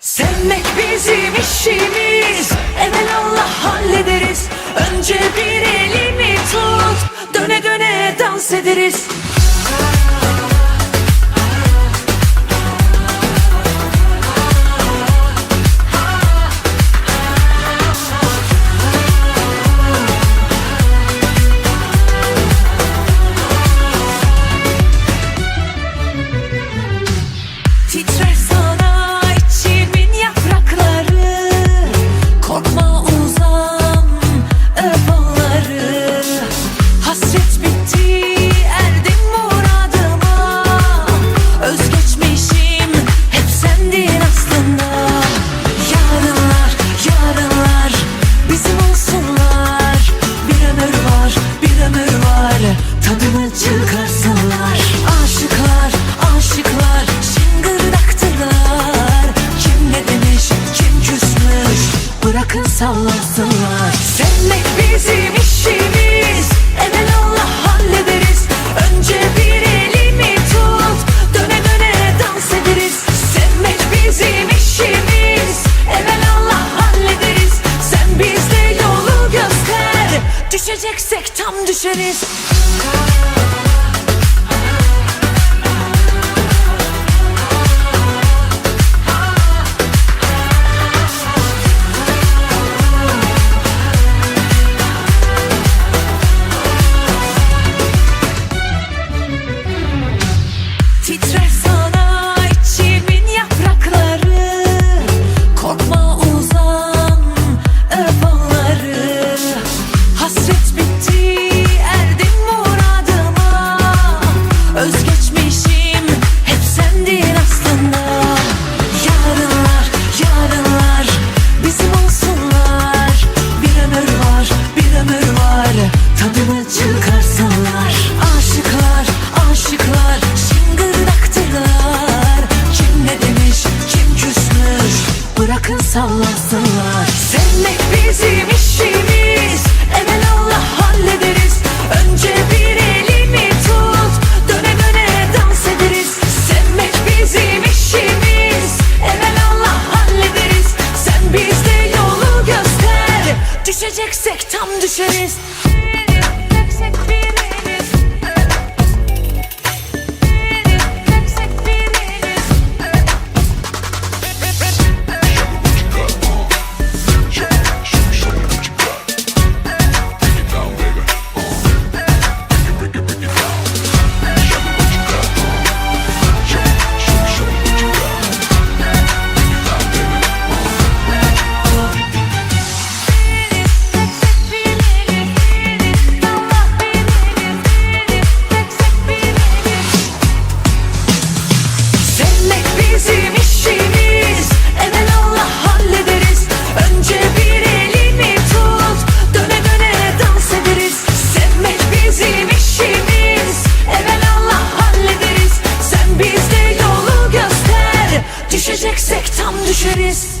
Sevmek bizim işimiz. Evelallah hallederiz. Önce bir elimi tut. Döne döne dans ederiz sallansınlar. Sevmek bizim işimiz. Evelallah hallederiz. Önce bir elimi tut. Döne döne dans ederiz. Sevmek bizim işimiz. Evelallah hallederiz. Sen bizde yolu göster. Düşeceksek tam düşeriz Bırakın sallansınlar Sevmek bizim işimiz. Evelallah hallederiz. Önce bir elimi tut. Döne döne dans ederiz. Sevmek bizim işimiz. Evelallah hallederiz. Sen bizde yolu göster. Düşeceksek tam düşeriz düşeceksek tam düşeriz.